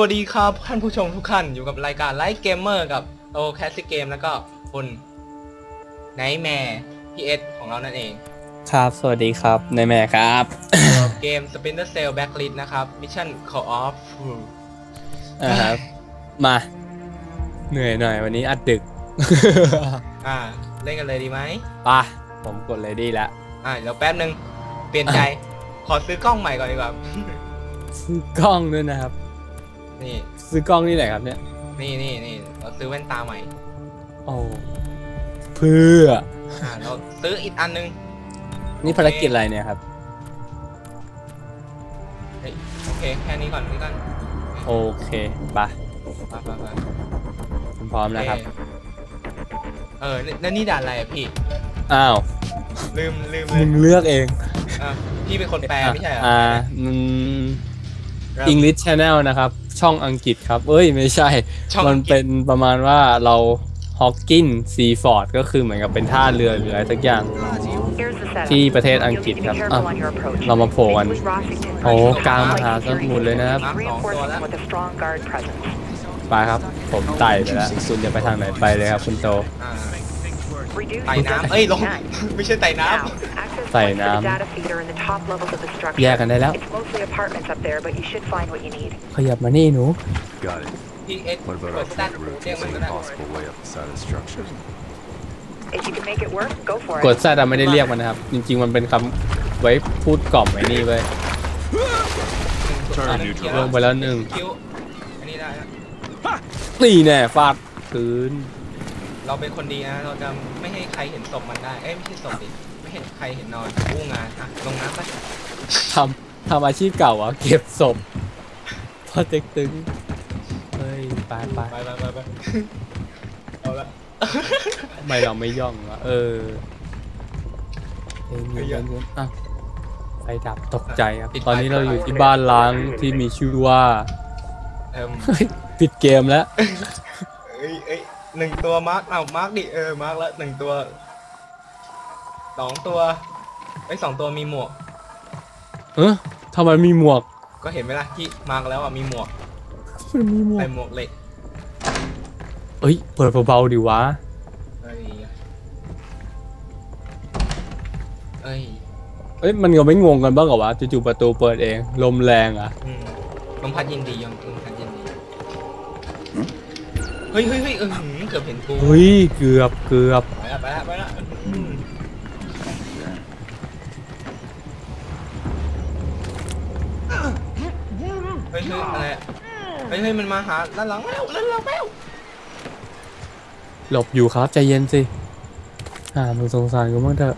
วัสดีครับท่านผู้ชมทุกท่านอยู่กับรายการไลฟ์เกมเมอร์กับโตแคสซิเกมแล้วก็คุณไนท์แมร์พีเอสของเรานั่นเอง ครับ สวัสดีครับนายแม่ครับ เกม Splinter Cell Blacklist นะครับมิชชั่น Call of อ่าครับมา เหนื่อยหน่อยวันนี้อัดดึก อ่า เล่นกันเลยดีไหมไปะผมกดเลยดีแล้วอ่าเดี๋ยวแป๊บนึง เปลี่ยนใจ ขอซื้อกล้องใหม่ก่อนดีกว่า ซื้อกล้องด้วยนะครับ นี่ ซื้อกล้องที่ไหนครับเนี่ย นี่นี่นี่เราซื้อแว่นตาใหม่โอ้เพื่ออ่าเราซื้ออีกอันนึง นี่ภารกิจอะไรเนี่ยครับ เฮ้ยโอเคแค่นี้ก่อนนี่ก่อนโอเคไปะไปไปไปผมพร้อมแล้วครับโอเเออนี่แล้วนี่ด่านอะไรอะพี่ อ้าว ลืมลืมเลมึยงเลือกเองอะพี่เป็นคนแปลไม่ใช่เหรออ่ามันเรา English Channel นะครับ ช่องอังกฤษครับ เอ้ยไม่ใช่ช่องมันอังกฤษเป็นประมาณว่าเราฮอกกินซีฟอร์ดก็คือเหมือนกับเป็นท่าเรือหรืออะไรสักอย่าง ที่ประเทศอังกฤษครับอะเรามาโผล่กันโอ้กลางมหาสมุทรเลยนะครับไปครับ ผมไต่ไปแล้วคุณจะไปทางไหนไปเลยครับคุณโตอ่าไต่น้ำเอ้ยลงไม่ใช่ไต่น้ใส่น้ำแยกกันได้แล้ว ขยับมานี่หนู Got it. ำพี่เอส What about เปิ our ดสตาร์ท front room? เรียก Is มัน there ก็ a ได้ possible way up the side of the structure? If you can make it work, go for ก it. ดแซดไม่ได้เรียกมันนะครับ จริง ๆ มันเป็นคำไว้พูดกล่อมไอ้นี่ไว้ย Target อะ neutral ลงไปแล้วหนึ่งคิ้วอันนี้ได้นะนี่แน่ฟาดพื้น เราเป็นคนดีนะ เราจะไม่ให้ใครเห็นศพมันได้ เอ้ยไม่ใช่ศพดิ ไม่ให้ใครเห็นนอนอู้งานอะลงน้ำไปทำทำอาชีพเก่าอะเก็บศพพอเต็กตึงเฮ้ยไปไปไปไปไปไปเอาละทำไมเราไม่ย่องวะเออเย็นไม่เย็ย่องนเย็นอะไฟดับตกใจครับตอนนี้เราอยู่ที่บ้านล้างที่มีชื่อว่าเอิ่มเฮ้ยปิดเกมแล้วเอ้ยเอ้ยหนึ่งตัวมาร์กเอามาร์กดิเออมาร์กแล้วหนึ่งตัว สองตัวไอ้ยสองตัวมีหมวก เออทำไมมีหมวกก็เห็นไหมล่ะที่มาร์กแล้วอะมีหมวกมันมีหมวใส่กหมวกเหล็กเอ้ยเปิดเบาๆดิวะเอ้ยเอ้ยเอ้ยมันก็ไม่งงกันบ้างเหรอวะจู่ๆประตูเปิดเอง ลมแรงอะอืมลมพัดยินดียอมลมพัดยินดีเฮ้ยเฮ้ยเฮ้ยเออหือเกือบเห็นกูเฮ้ยเกือบเกือบไปละไปละไปละอืม เฮ้ยเฮ้ยอะไรอะเฮ้ยเฮ้ยมันมาหาด้านหลังแล้วด้านหลังแล้วหลบอยู่ครับใจเย็นสิอ่ามึงสงสารกูบ้างเถอะ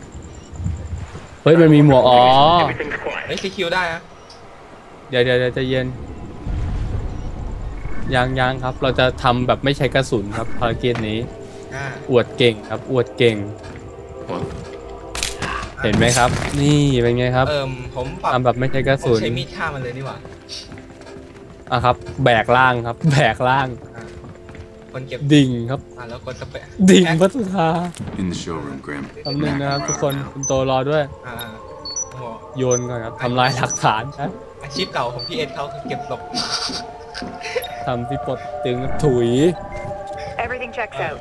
เฮ้ยมันมีหมวกอ๋อเฮ้ยซีคิวได้นะเดี๋ยวเดี๋ยวเดี๋ยวใจเย็นยังยังครับ เราจะทำแบบไม่ใช้กระสุนครับภารกิจนี้อ่าอวดเก่งครับ อวดเก่ง เห็นไหมครับ นี่เป็นไงครับเอิ่มผมปรับทำแบบไม่ใช้กระผมสุนใช้มีดฆ่ามันเลยนี่หว่า อะครับ แบกล่างครับ แบกล่างอ่าคนเก็บดิ่งครับ อ่าแล้วกดสเปะดิ่งแพ็คพัฒนา In the showroom, Grim. คำหนึ่งนะครับทุกคนคุณโตรอด้วย อ่าโอ้โหโยนก่อนครับทำลายหลักฐานครับอาชีพเก่าของพี่เอ็ดเขาคือเก็บศพทำที่ปลดตึงถุย Everything checks out.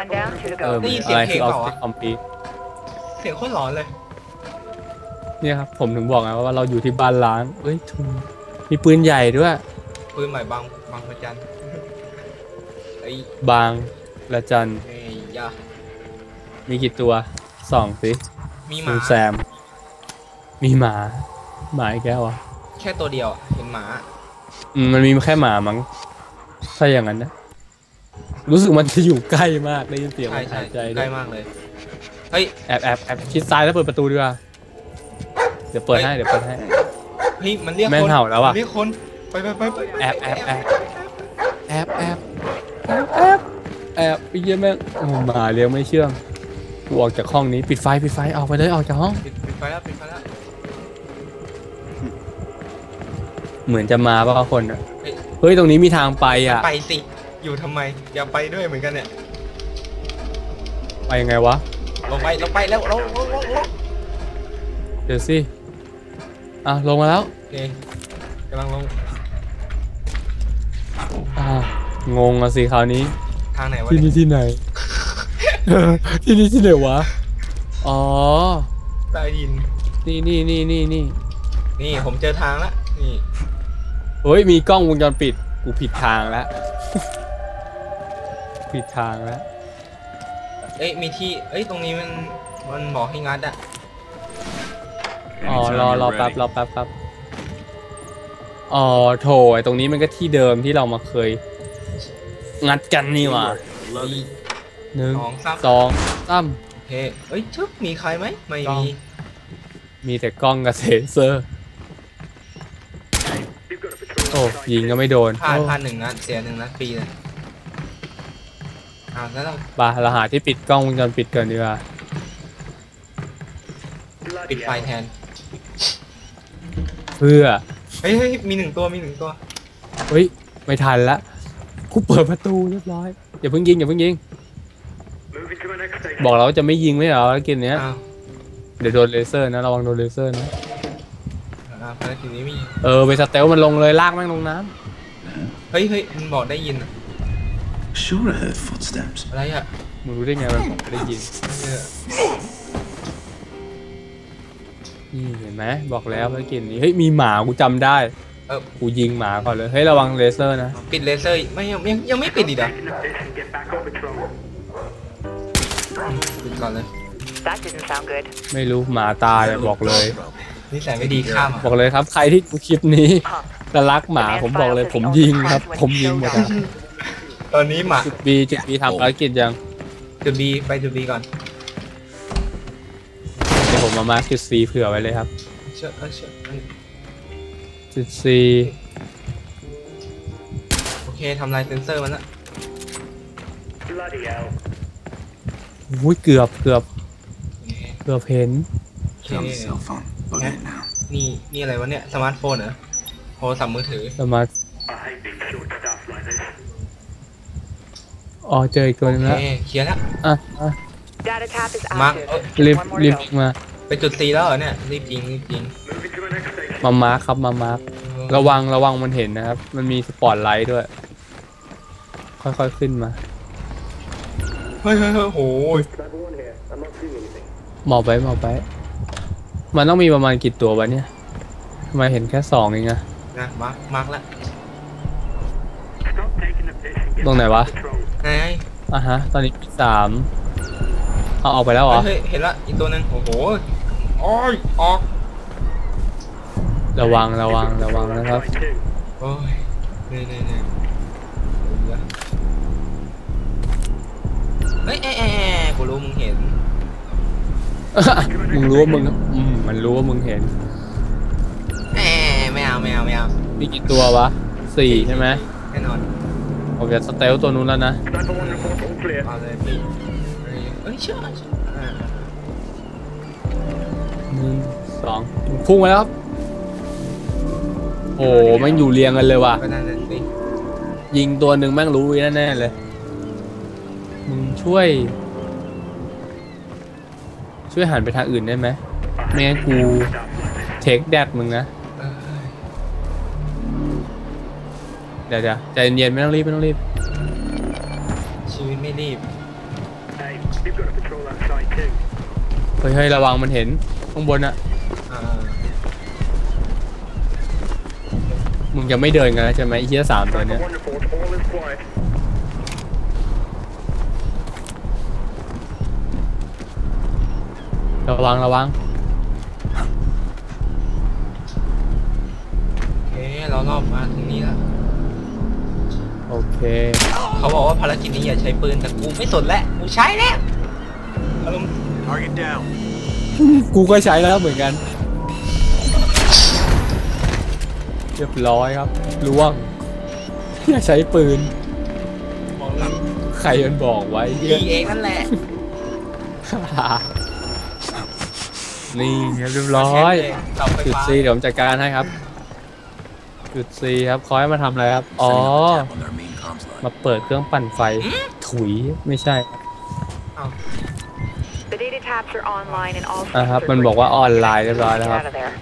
One down, two to เออ go. ได้ยินเสีอะยงไรเพลคืงอออเปฟล่าวะฟิศคอมพีเสียงโคตรหลอนเลย เนี่ยครับผมถึงบอกไงว่าเราอยู่ที่บ้านล้างเอ้ยทุนมีปืนใหญ่ด้วย ปืนใหม่บางบางประจันไอ้ยบางละจันเอ้ยยามีกี่ตัวสองสิมีหคุมาณแซม มีหมา หมาอีกแก้วอะแค่ตัวเดียวอะเห็นหมาอืมมันมีแค่หมามั้งถ้าอย่างนั้นนะ รู้สึกมันจะอยู่ใกล้มากได้ยินเสียงใช่มันใช่หายใจใกด้วล้ยมากเลยเฮ้ยแอบแอบแอบชิดซ้ายแล้วเปิดประตูดีกว่าเดี๋ยวเปิดให้เดี๋ยวเปิดให้ เฮ้ยมันเรียกแม่คงนเห่าแล้วอะ มันเรียกคน ไปไปไปไปไปแอบแอบแอบแอบแอบแอบแอบแอบไปเยี่ยแม่งโอ้หมาเลี้ยงไม่เชื่องกูออกจากห้องนี้ปิดไฟปิดไฟออกไปเลยออกจากห้อง ปิดปิดไฟแล้วปิดไฟแล้วเหมือนจะมาป่ะคนอะเฮ้ยเฮ้ยตรงนี้มีทางไปอะ ไปสิ อยู่ทำไม อย่าไปด้วยเหมือนกันเนี่ย ไปยังไงวะ ลงไปลงไปแล้วลงลงลงลงเดี๋ยวสิ อะลงมาแล้วนี่กำลังลงอ่าว งงอะสิคราวนี้ ทางไหนวะที่เนี่นี่ยที่ไหน ที่นี่ที่ไหนวะ อ๋อใต้ดิน นี่นี่นี่นี่นี่นี่ผมเจอทางละ นี่ เฮ้ย มีกล้องวงจรปิด กูผิดทางแล้ว ผิดทางแล้ว เอ้ย มีที่ เอ้ย ตรงนี้มัน มันบอกให้งัดอะอ๋อ Anytime รอ you're รอแป๊บ ready. รอแป๊บครับอ๋อ โถไอ้ตรงนี้มันก็ที่เดิมที่เรามาเคย งัดกันนี่หว่ะ Love it. หนึ่งสองสามสองสามโอเคเอ้ยชึบมีใครไหมไม่กล้องมี มีแต่กล้องกับเซนเซอร์โอ้ยิงก็ไม่โดนพลาดโอ้พลาดหนึ่งนัดเสียหนึ่งนัดฟรีเลยอ่าแล้วเราไปเราหาที่ปิดกล้องวงจรปิดก่อนดีกว่าปิดไฟแทน เพื่อเฮ้ยเฮ้ยมีหนึ่งตัวมีหนึ่งตัวเฮ้ยไม่ทันละ กูเปิดประตูเรียบร้อยอย่าเพิ่งยิงอย่าเพิ่งยิง บอกเราว่าจะไม่ยิงไม่เหรอภารกิจเนี้ยอ้าวเดี๋ยวโดนเลเซอร์นะระวังโดนเลเซอร์นะอ่าภารกิจนี้มีเออไปสเตลมันลงเลยลากแม่งลงน้เฮ้ยเฮ้ยมันบอกได้ยินอะ Sure, I heard footsteps. อะไรอะำมึงรู้ได้ไงมันบอกไม่ได้ยินเออนี่เห็นไหมบอกแล้วภารกิจนี้เฮ้ยมีหมากูจำได้ เออ กูยิงหมาก่อนเลย เฮ้ยระวังเลเซอร์นะ ปิดเลเซอร์ไม่ยังยังยังไม่ปิดอีกเหรอ ปิดก่อนเลย That didn't sound good. ไม่รู้หมาตายอะบอกเลย นิสัยไม่ดีข้ามบอกเลยครับ ใครที่ดูคลิปนี้จะรักหมาผมบอกเลย ผมยิงครับ ผมยิงหมดอะตอนนี้หมาจุดบีจุดบีทำภารกิจยังจุดบีไปจุดบีก่อนเดี๋ยวผมมามาร์คจุดซีเผื่อไว้เลยครับเชื่อเออเชื่อ เออจุดซีโอเคทำลายเซนเซอร์มันละอุ้ยเกือบเกือบโอเคเกือบเห็นโอเค Found the cell phone. Look at it now. นี่นี่อะไรวะเนี่ยสมาร์ทโฟนเหรอโทรศัพท์มือถือสมาร์ทอ๋อเจออีกตัวหนึงโอแล้วเคเคลียร์แล้วอะอะ Data tap is Mark, active. oh, รีบ One more รีบ to go. มาไปจุดซีแล้วเหรอเนี่ยรีบจริงรีบจริง มามาร์คครับมามาร์คเออระวังระวังมันเห็นนะครับ มันมีสปอตไลท์ด้วย ค่อยๆขึ้นมาเฮ้ยเฮ้ยเฮ้ยโหยหมอบไว้หมอบไว้มันต้องมีประมาณกี่ตัววะเนี่ยทำไมเห็นแค่สองเองอะนะมาร์คมาร์คแล้วตรงไหนวะไงอะฮะ ตอนนี้มีสามเอาออกไปแล้วเหรอ เฮ้ยเฮ้ยเห็นละอีกตัวหนึงโอ้โหโอ้ยออก ระวังระวังระวังนะครับ โอ้ยเนี่ยเนี่ยเนี่ยเฮ้ยเอ้ยเอ้ยเอ้ยกูรู้มึงเห็น มึงรู้ว่ามึงอืมมันรู้ว่ามึงเห็นเอ้ยไม่เอาไม่เอาไม่เอามีกี่ตัววะสี่ใช่ไหมแน่นอนผมจะสเตลตัวนู้นแล้วนะเอาเลยพี่เอ้ยเชื่อเชื่ออ่าหนึ่งสองพุ่งมาแล้วครับ โอ้แม่งอยู่เรียงกันเลยว่ะ ก็นั่นน่ะสิยิงตัวหนึ่งแม่งรู้แน่ๆเลย มึงช่วย ช่วยหันไปทางอื่นได้ไหมไม่งั้นกูเทคแดดมึงนะ เออเดี๋ยวเดี๋ยวใจเย็นๆไม่ต้องรีบไม่ต้องรีบ ชีวิตไม่รีบเฮ้ยเฮ้ยระวังมันเห็นข้างบนอะ อ่า มึงจะไม่เดินกันแล้วใช่ไหมไอ้เหี้ยสามตัวเนี้ย ระวังระวัง โอเคเรารอบมาถึงนี้แล้ว โอเค เขาบอกว่าภารกิจนี้อย่าใช้ปืนแต่กูไม่สนแล้วกูใช้แล้วอารมณ์ Target down. กูก็ใช้แล้วเหมือนกัน รียบร้อยครับล่วงอย่าใช้ปืน บอกแล้วใครมันบอกไว้เหี้ดียเองนั่นแหละนี่เรียบร้อย เสาไฟจุดฟ้าซีเดี๋ยวผมจัดการให้ครับ จุดซีครับคอยมาทำอะไรครับ อ๋อ Setting up a tap on their main comms line. มาเปิดเครื่องปั่นไฟ ถุยไม่ใช่ The data taps are online and all อะครับ sensors มันบอกว่าออนไลน์เรียบร้อย Get แล้วครับ out of there.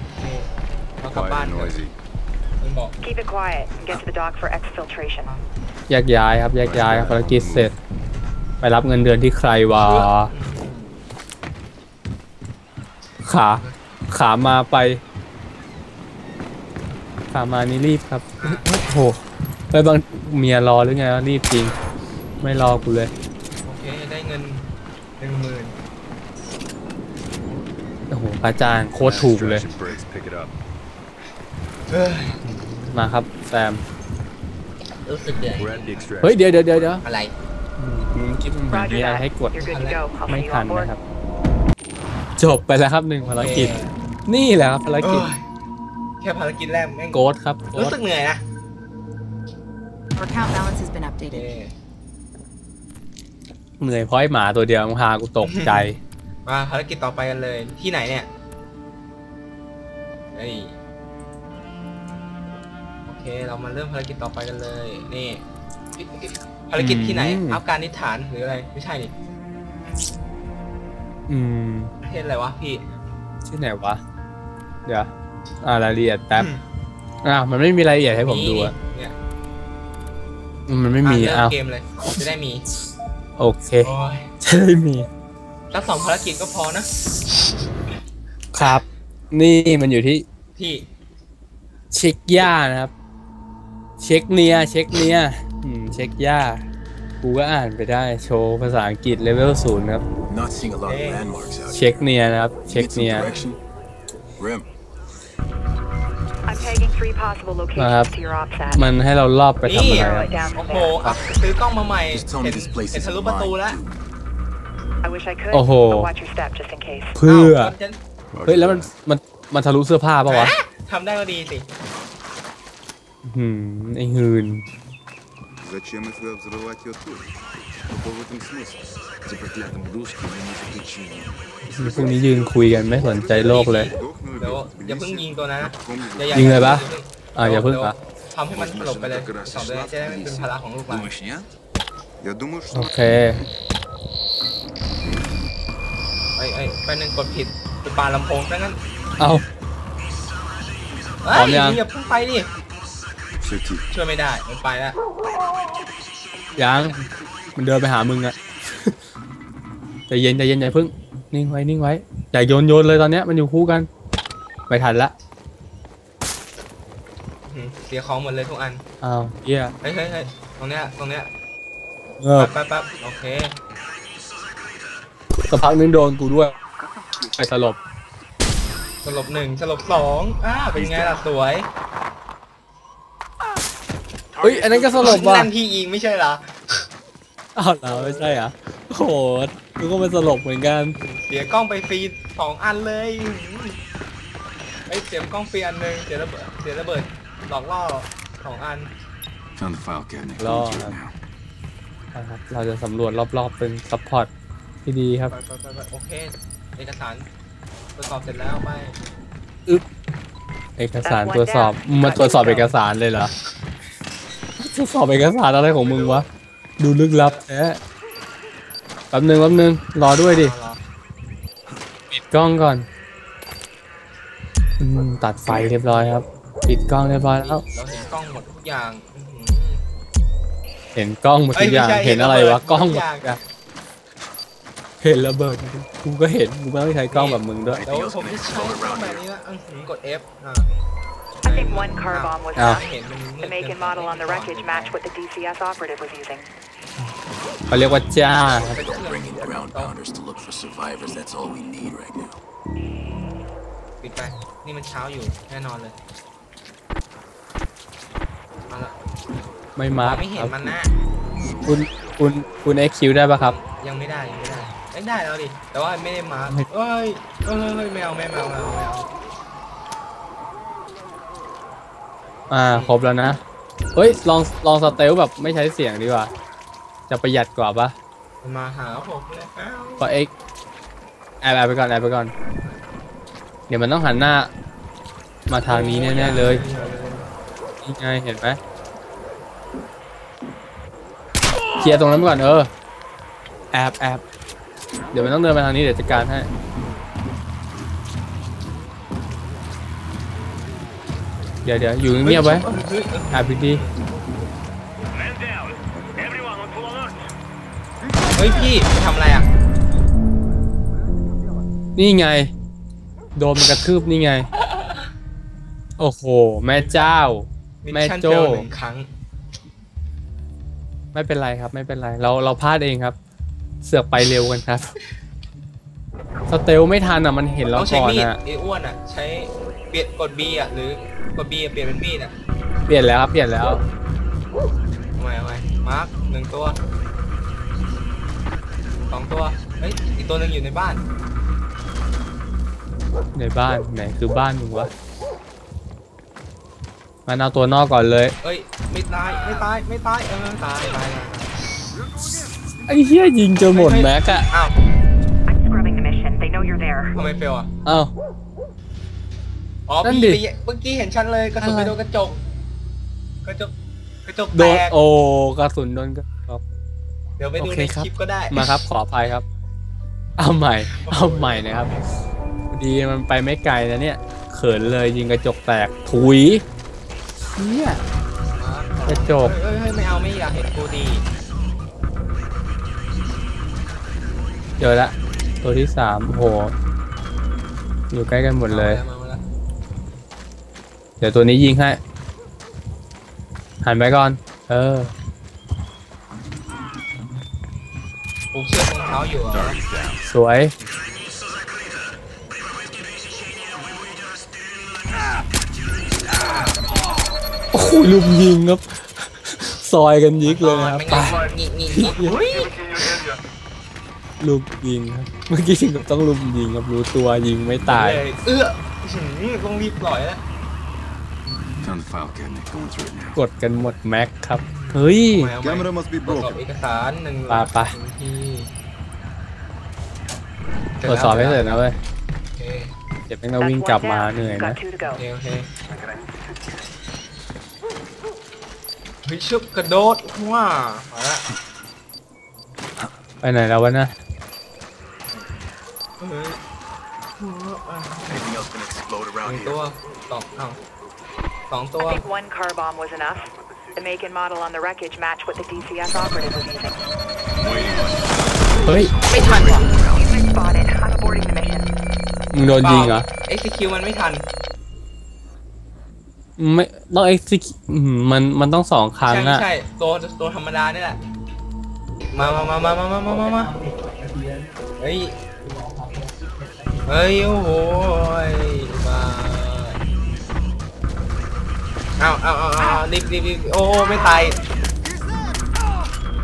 เรากลับ Quiet บ้าน and เถอะ noisy. มันบอก Keep it quiet and get to the dock for exfiltration. แยกย้ายครับแยกย้ายครับภารกิจเสร็จ ไปรับเงินเดือนที่ใครวะขาขามาไป ขามานี่รีบครับโอ้โหไปบางเมียรอหรือไงวะรีบจริง ไม่รอกูเลย โอเค ได้เงินหนึ่งหมื่นโอ้โหอาจารย์โคตรถูกเลย Extraction brakes pick it up. เฮ้ย มาครับแซมรู้สึกเหนื่อย We're at the extraction. เฮ้ยเดี๋ยวเดี๋ยวเดี๋ยวเดี๋ยวอะไรอืมมึงคิดว่ามันมี Roger อะไร that. ให้กด You're good to go. I'll ไม่ see you ทัน on board. นะครับ จบไปแล้วครับหนึ่งภารกิจ นี่แหละครับภารกิจเอ้ยแค่ภารกิจแรกแม่งโกดครับโกรู้ดสึกเหนื่อยนะ Our account balance has been โอเค updated. เหนื่อยเพราะไอ้หมาตัวเดียวมันพากูตกใจ มาภารกิจต่อไปกันเลยที่ไหนเนี่ยเฮ้ยโอ เคเรามาเริ่มภารกิจต่อไปกันเลย นี่ภารกิจที่ไหน อืม อัฟกานิสถานหรืออะไร ไม่ใช่นี่อืมประเทศอะไรวะพี่ที่ไหนวะ เดี๋ยว อ่ารายละเอียดแป๊บ อืมอ่าวมันไม่มีรายละเอียดให้ผมดูอะเนี่ยมันไม่มีอะอ้าวเริ่มเกมเลยจะได้มีโอเคโอ้ยจะได้มีสักสองภารกิจก็พอนะครับ นี่มันอยู่ที่พี่เช็คย่านะครับ เช็คเนีย เช็คเนียอืมเช็คย่ากูก็อ่านไปได้โชว์ภาษาอังกฤษเลเวลศูนย์ครับ Not seeing a lot of Hey. landmarks out เช็คเนียนะครับ here. เช็ค Need some เนีย direction? Rim. I'm tagging three possible Uh, locations to your OPSAT. มันให้เรารอบไปทำอะไรนี่ครับ Right down โอ้ from โห there. อะซื้อกล้องมาใหม่ Just tell เห็ me น this place เห็น is ทะลุประตู mine แล้ว too. I wish I could. โอ้โห but watch your step just in case. เพื่ออ้าวจะเฮ้ย แล้วมันมันมันทะลุเสื้อผ้าปะวะ ทำได้ก็ดีสิหืม ไอหืน Зачем их туда взрывать ее тут? Какой в этом смысл? За проклятым русским не может причины. พวกนี้ยืนคุยกันไม่สนใจโลกเลย Сдохну и เดี๋ยวอย่าเพิ่งยิงตัวนั้นนะ каком-нибудь อา ยิงเลยปะอ่ะอย่าเพิ่ง ดี๋ว อ่ะ ทำให้มันสลบไปเลยสองตัวนี้จะได้ไม่เป็นภาระของลูกหลาน Думаешь, нет? Я думаю, โอ что เค เอ้ยเอ้ยไปหนึ่งกดผิดไปปาลำโพงซะงั้น เอา เอ้ พร้อมยัง อย่าเพิ่งไปดิ ชิวๆช่วยไม่ได้ มันไปแล้วยังมันเดินไปหามึงอะใจเย็นใจเย็นใจพึ่ง นิ่งไว้นิ่งไว้อย่าโยนโยนเลยตอนเนี้ยมันอยู่คู่กัน ไม่ทันละเสียของหมดเลยทุกอัน อ้าวเหี้ยเฮ้ยเฮ้ยเฮ้ยตรงเนี้ย ตรงเนี้ย เออแปั๊บปั๊บโอเค สักพักนึงโดนกูด้วยไปสลบสลบหนึ่งสลบสองอ้าเป็นไงล่ะ สวย ฮ้ยอันนั้นก็สลบว่ะนั่นพี่ยิงไม่ใช่เหรออ้าวแล้วไม่ใช่เหรอะโอ้โหกูก็เป็นสลบเหมือนกัน เสียกล้องไปฟรีสองอันเลยเฮ้ยเสียกล้องฟรีอันหนึ่งเสียระเบิดเสียระเบิดหลอกล่อสองอัน Found the file cabinet. Lord. Going through it now. นะครับเราจะสำรวจรอบๆเป็นซัพพอร์ตที่ดีครับ ไปไปไปไปโอเค เอกสารตรวจสอบเสร็จแล้วไป เอกสารตรวจสอบมึงมาตรวจสอบเอกสารเลยเหรอ ตรวจสอบเอกสารอะไรของมึงวะ ดูลึกลับแท้แป๊บนึงแป๊บนึงรอด้วยดิ ปิดกล้องก่อนอืมตัดไฟเรียบร้อยครับ ปิดกล้องเรียบร้อยแล้ว เราเห็นกล้องหมดทุกอย่างอื้อหือ เห็นกล้องหมดทุกอย่างเอ้ยไม่ใช่เห็นอะไรวะกล้องหมดกอย่างทุกอย่างเห็นระเบิดกูก็เห็นกูไม่ต้องใช้กล้องแบบมึงด้วย เดี๋ยวผมจะใช้กล้องแบบนี้นะอื้อหือกด F อ่า I think one car bomb was Oh. enough. เห็นมันมืด The make and model on the wreckage matched what the DCS operative was using. เขาเรียกว่าจ้าครับเป็นเครื่อง Bringing ground pounders to look for survivors. That's all we need right now. ปิดไป นี่มันเช้าอยู่แน่นอนเลยมาละไม่มมาองร์คไม่เห็คนรับมันนะคุณคุณคุณเอ็กคิวได้ปะครับ ยังไม่ได้ยังไม่ได้เอ้ยได้แล้วดิแต่ว่าไม่ได้มาร์คไม่เอ้ยเอ้ยเอ้ยแมวแมวแมวแมวแมว อ่าครบแล้วนะ เฮ้ยลองลองสเตลแบบไม่ใช้เสียงดีกว่า จะประหยัดกว่าปะมันมาหาผมแล้วพอเอ็กแอบแอบไปก่อนแอบไปก่อน เดี๋ยวมันต้องหันหน้า มาทางนี้แน่ๆเลยนี่ไงเห็นไหมเคลียร์ตรงนั้นไปก่อนเออแอบแอบเดี๋ยวมันต้องเดินไปทางนี้เดี๋ยวจัดการให้ ดี๋ยวเดี๋ยวอยู่เงียบๆไว้เฮ้ยเฮ้ยแอบดีเฮ้ยพี่ไปทำอะไรอะๆนี่ไง โดนมันกระทืบนี่ไง โอ้โห แม่เจ้ามิชแม่ชั่นโจ้เจอหนึ่งครั้ง ไม่เป็นไรครับ ไม่เป็นไร เราเราพลาดเองครับ เสือกไปเร็วกันครับ สเตลไม่ทันอะมันเห็นเราต้องใช้ก่อนมีดอะไอ้อ้วนอะ ใช้ เปลี่ยนกด B อะหรือกด B อะเปลี่ยนเป็นมีดอะเปลี่ยนแล้วครับเปลี่ยนแล้ว ทำไมทำไมมาร์คหนึ่งตัวสองตัวเฮ้ยอีกตัวหนึ่งอยู่ในบ้านในบ้านไหนคือบ้านมึงวะมันเอาตัวนอกก่อนเลยเอ้ยไม่ตายไม่ตายไม่ตายเออตายตายตายไอ้เหี้ยยิงจนหมดแม็กอะอ้าว I'm scrubbing the mission. They know you're there. ทำไมเฟลอะอ้าว อ๋อนั่นพี่ดิ ไปเมื่อกี้เห็นชันเลยกระสุนอะไรไปโดนกระจก กระจกกระจกโดแตนกโอ้กระสุนโดนกระครับ เดี๋ยวไปดูโอเคในครับคลิปก็ได้ มาครับ ขออภัยครับ เอาใหม่ เอาใหม่นะครับพอดีมันไปไม่ไกลนะเนี่ย เขินเลยยิงกระจกแตกถุยเชี่ยกระจกเฮ้ยเฮ้ยเฮ้ยไม่เอาไม่อยากเห็นกูดีเจอละ ตัวที่สามโหอยู่ใกล้กันหมดเลยมาแล้ว เดี๋ยวตัวนี้ยิงให้ หันไปก่อน เออ กูเชือกรองเท้าอยู่เหรอสวย โอ้โหลุมยิงครับ ซอยกันยิกเลยนะครับไม่ไปงั้นงี้งี้งี้อุ้ยลุมยิงครับ เมื่อกี้ถึงกับต้องลุมยิงครับรู้ตัวยิงไม่ตาย เลยเอื้อหืมต้องรีบปล่อยแล้ว Found the file cabinet. Going through it now. กดกันหมดแม็กครับ เฮ้ยเอาใหม่เอาใหม่ Camera must be ตรวจสอบ broken. เอกสารหนึ่งไปไปหนึ่งทีตรวจสอบให้เสร็จนะเว้ยโอเคเดี๋ยวแม่งเรา That's วิ่ง one กลับมา down. เหนื่อย You've นะ got two to โอ go. เคโอเคเฮ้ยชึบกระโดดว้ามาละไปไหนแล้ววะนะเฮ้ย Anything else gonna explode ห around นึ่ง here? ตัวสองเอ้า สองตัว I think one car bomb was enough. The make and model on the wreckage match what the DCS operative was using. Waiting on เฮ้ย ไม่ทันว่ะ You've been spotted. I'm aborting the mission. มึงโดนยิงเหรอ เอ็กซิคิวมันไม่ทัน ไม่ต้องเอ็กซิมันมันต้องสองครั้งใช่อะใช่ตัวตัวธรรมดานี่แหละ มามามามามามามามามาเฮ้ย เฮ้ย โอ้โหยมา เอาเอาเอาเอารีบรีบรีบโอ้ไม่ตาย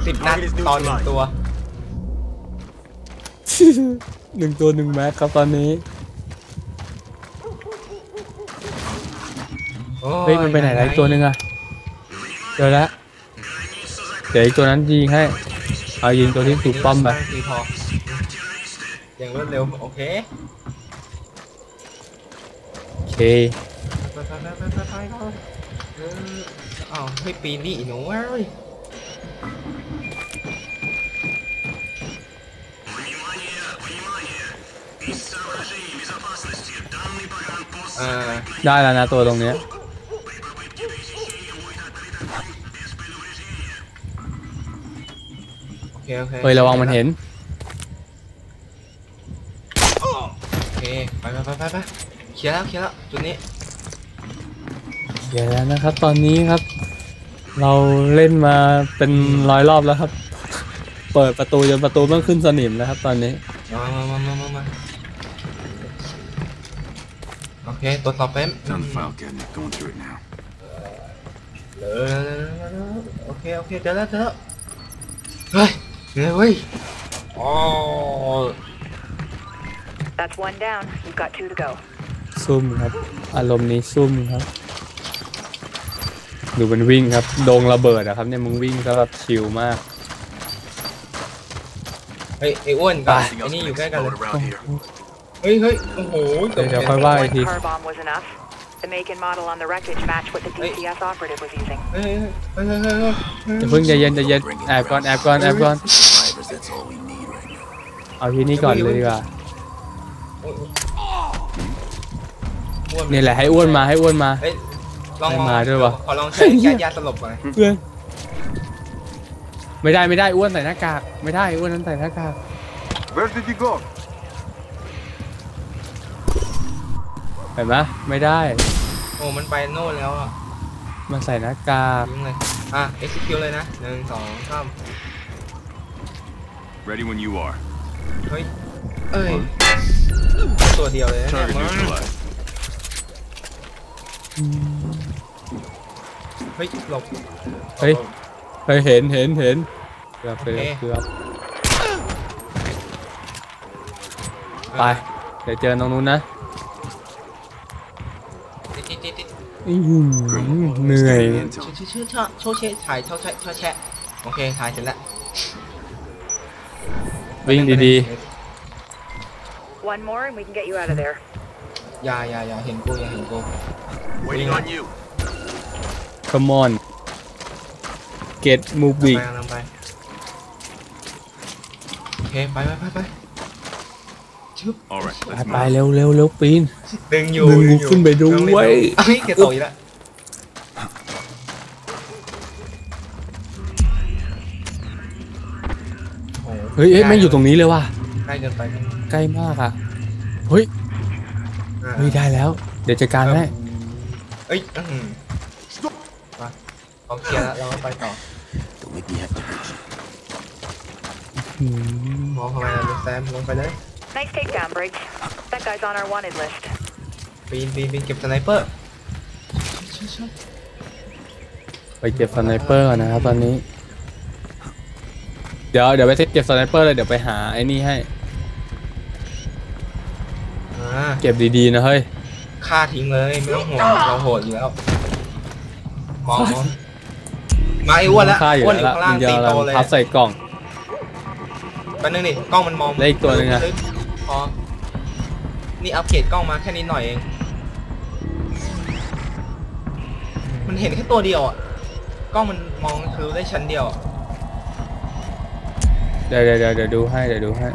สิบนัดต่อหนึ่งตัว หนึ่งตัวหนึ่งแม็กครับตอนนี้โอ้เฮ้ยมันไปไหนแล้วอีกตัวหนึ่งอะเจอแล้วเดี๋ยวอีกตัวนั้นยิงให้เอายิงตัวที่ถูกป้อมไปทีพออย่างรวดเร็วโอเคโอเคไปไปไปไปไปไปเอออ้าวเฮ้ยปีนดิหนูเอ้ยเออได้แล้วนะตัวตรงเนี้ยโอเคโอเคเฮ้ยระวังมันเห็น โอเคไปไปไปไปไปเคลียร์แล้วเคลียร์แล้วจุดนี้ เดี๋ยวแล้วนะครับ ตอนนี้ครับ เราเล่นมาเป็นร้อยรอบแล้วครับ เปิดประตูจนประตูต้องขึ้นสนิมแล้วครับ ตอนนี้มามามามามามาโอเคตรวจสอบเฟม Found the file cabinet. Going through it now. เออโอเคโอเคเจอแล้วเจอแล้วเฮ้ยเหนื่อยเว้ยอ๋อ That's one down. You've got two to go. ซุ่มครับ อารมณ์นี้ซุ่มครับ ดูมันวิ่งครับ โดงระเบิดอะครับเนี่ยมึงวิ่งก็แบบชิลมาก เฮ้ยไอ้อ้วนกับ Anything ไอ้ else นี่อ gonna ยู่ใกล้กันเลย explode around here? เฮ้ยเฮ้ยโอ้โหเกือบเดี๋ยวเห็นค่อย I ว่า think อีกที one car bomb was enough. The make and model on the wreckage match what the DCS operative was using. เฮ้ยเฮ้ยเฮ้ยเฮ้ยเฮ้ยเฮ้ยอย่าเพิ่งใจเย็นใจเย็น Bring it แอบก่อน around. แอบก่อนแอบก่อน Survivors, that's all we need right now. เอาที่นี่ก่อนเลยดีกว่า อ้วนนี่แหละให้อ้วนมาให้อ้วนมา เฮ้ย ลองไม่มาด้วยวะ ขอลองใช้แก้ยาสลบก่อนนะเพื่อนไม่ได้ไม่ได้อ้วนใส่หน้ากากไม่ได้อ้วนนั้นใส่หน้ากาก Where did you go? เห็นไหมไม่ได้โอ้มันไปโน่นแล้วอะมันใส่หน้ากากยิงเลยอะ execute เลยนะหนึ่งสองสาม Ready when you are. เฮ้ย เอ้ย ตัวเดียวเลยนะเนี่ย Target neutralized. เฮ้ยหลบเฮ้ยเฮ้ยเห็นเห็นเห็นเกือบเกือบเกือบไปเดี๋ยวเจอตรงนู้นนะติดติดติดติดอื้อหือเหนื่อยชื่อชื่อชื่อชื่อโชว์เชถ่ายเช่าแชะเช่าแชะโอเคถ่ายเสร็จแล้ววิ่งดี One more and we can get you out of there. อย่าอย่าอย่าเห็นกูอย่าเห็นกู Waiting on you. ๆ come on get ไป moving กำลังไปโอเคไปไปไปไปชึบ All right, ไป let's ไป move. เร็วเร็วเร็วปีน ดึงอยู่ดึงกูอยู่ขึ้นไปด้วยต้องรีบเฮ้ยแกตกอีกแล้วโอ้โหเฮ้ยเฮ้ยไม่งอยู่ตรงนี้เลยว่ะใกล้เกินไปใกล้มากอะเฮ้ยอ่าเฮ้ยได้แล้ว เดี๋ยวจัดการให้เอ้ยอื้อหือมา เอาเคลียร์แล้วเราก็ไปต่อ Don't make me have to hurt you. อืมมองเข้าไปเลยแซมลงไปเลย Nice takedown, Briggs. That guy's on our wanted list. ปีนปีนปีนเก็บสไนเปอร์ไปเก็บสไนเปอร์ก่อนนะครับตอนนี้ เดี๋ยวเดี๋ยวไปเก็บสไนเปอร์เลยเดี๋ยวไปหาไอ้นี่ให้ อ่าเก็บดีๆนะเฮ้ย ฆ่าทิ้งเลยไม่ต้องห่วงเราโหดอยู่แล้วมองมอง มาไอ้อ้วนแล้วค่าอยู่อ้วนอแล้วยู่ละข้างมันล่างจะตีเราโตเลยพับใส่กล่อง แป๊บนึงดิกล้องมันมองแล้วอีกตัวหนึ่งอะ ลึกพอนี่อัปเกรดกล้องมาแค่นิดหน่อยเอง มันเห็นแค่ตัวเดียวอะกล้องมันมองคือได้ชั้นเดียวอะเดี๋ยวเดี๋ยวเดี๋ยวเดี๋ยวดูให้เดี๋ยวดูให้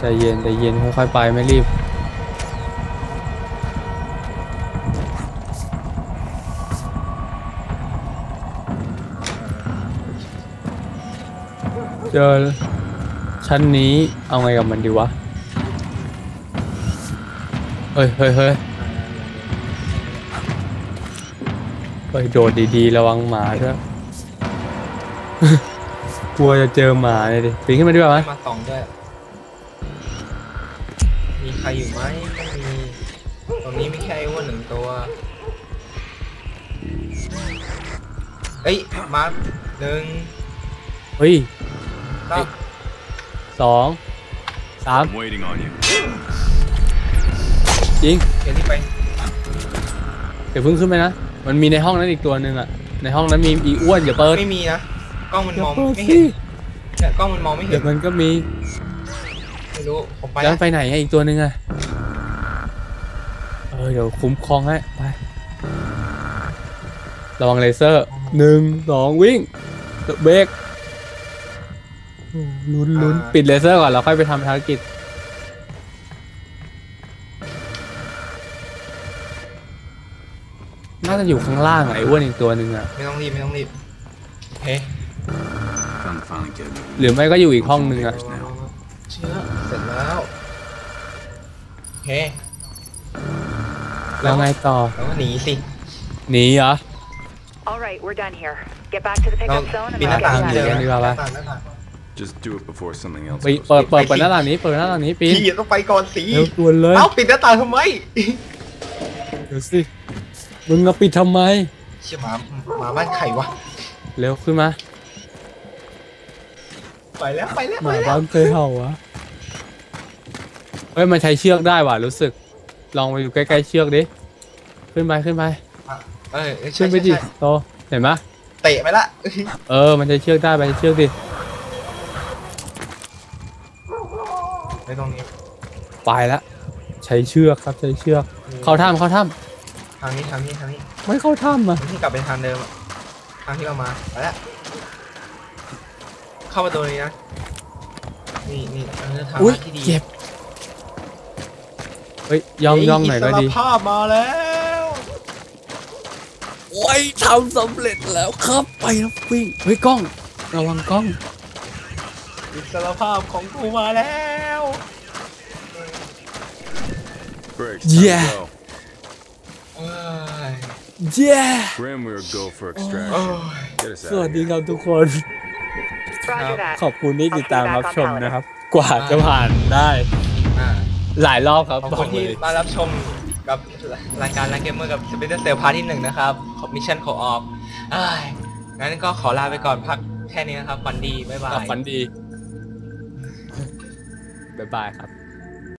ใจเย็นใจเย็นค่อยๆไปไม่รีบ เจอชั้นนี้เอาไงกับมันดีวะ เฮ้ยเฮ้ยเฮ้ยเฮ้ยโดดดีๆ ระวังหมาด้วยกลัวจะเจอหมาเลยดิปีนขึ้นมาดีกว่าไหมมาสองด้วย มีใครอยู่ไหมไม่มี ตรงนี้มีแค่ไอ้อ้วนหนึ่งตัว เอ้ยมาหนึ่งเฮ้ย สามสองสาม I'm waiting on you. ยิงเดี๋ยวนี้ไปเดี๋ยวเพิ่งขึ้นไปนะ มันมีในห้องนั้นอีกตัวหนึ่งอะในห้องนั้นมีอีอ้วนอย่าเปิดไม่มีนะกล้องมันอย่ามองเปิดไม่สิเห็นเนี่ยกล้องมันมองไม่เห็เดี๋ยนวมันก็มีไม่รู้ผมไปแล้วละไปไหนอะอีกตัวหนึ่งอะเออเดี๋ยวคุ้มครองให้ไประวังเลเซอร์หนึ่งสองวิ่งเบรกโอ้ ลุ้นลุ้นปิดเลเซอร์ก่อนแล้วค่อยไปทำภารกิจ น่าจะอยู่ข้างล่างอะไอ้อ้วนอีกตัวหนึ่งอะไม่ต้องรีบไม่ต้องรีบเฮ้ Found the filing cabinet. หรือไม่ก็อยู่อีกห้องหนึ่งอะเชื่อเสร็จแล้วโอเคแล้วไงต่อแล้วก็หนีสิหนีเหรอ All right, we're done here. Get back to the เรา pickup zone and ปีนห let's น้า get ต่าง you out เจ of อ here. ดีกว่าปะหน้าต่างหน้าต่าง Just do it before something else ไป goes เปิด เปิดไปเปิดสิหน้าต่างนี้ เปิดหน้าต่างนี้ปีนพี่ต้องไปก่อนสิเร็วด่วนเลย เอ้าปิดหน้าต่างทำไมเดี๋ยวสิ มึงเอาปิดทำไม เชี่ยหมาหมาบ้านไข่วะเร็วขึ้นมาไปแล้วไปแล้วหไปมาแล้วบ้านเคยเห่าวะเฮ้ย มันใช้เชือกได้ว่ะ รู้สึก ลองไปอยู่ใกล้ๆเชือกดิ ขึ้นไป ขึ้นไป เออใช่ขึ้นไปใช่ดิใช่โตเห็นไหมเตะไปละเออ มันใช้เชือกได้ไปใช้เชือกดิ ไม่ตรงนี้ไปละใช้เชือกครับใช้เชือก เข้าถ้ำเข้าถ้ทางนี้ทางนี้ทางนี้ำไม่เข้าถ้ำอะที่กลับไปทางเดิมอะทางที่เรามาไปละเข้าประตูนี้นะนี่นี่เออทางอุ้ยลัดที่ดีเจ็บเฮ้ยย่องย่องหน่อยก็ดีเสรภาพมาแล้วโอ้ยทำสำเร็จแล้วครับไปแล้ววิ่งเฮ้ยกล้อง ระวังกล้อง อิสรภาพของกูมาแล้ว Brakes, time Yeah. to go. เอ้ยเย้ Grim, we are go for โอ้ extraction. ย Get us สวัส out ดี of ค here. รับทุกคน Roger that. ขอบคุณที่ติดตามรับชมนะครับ กว่าจะผ่านได้อ่าหลายรอบครับขอบบอคุกณเลที่ย มารับชมกับรายการแลนเกมเมอร์กับสเปเดอร์เซลพาร์ทที่หนึ่งนะครับขอบมิชชั่นโคออฟงั้นก็ขอลาไปก่อนพักแค่นี้นะครับฝันดี บ๊ายบากับยฝันดี บ๊ายบายครับ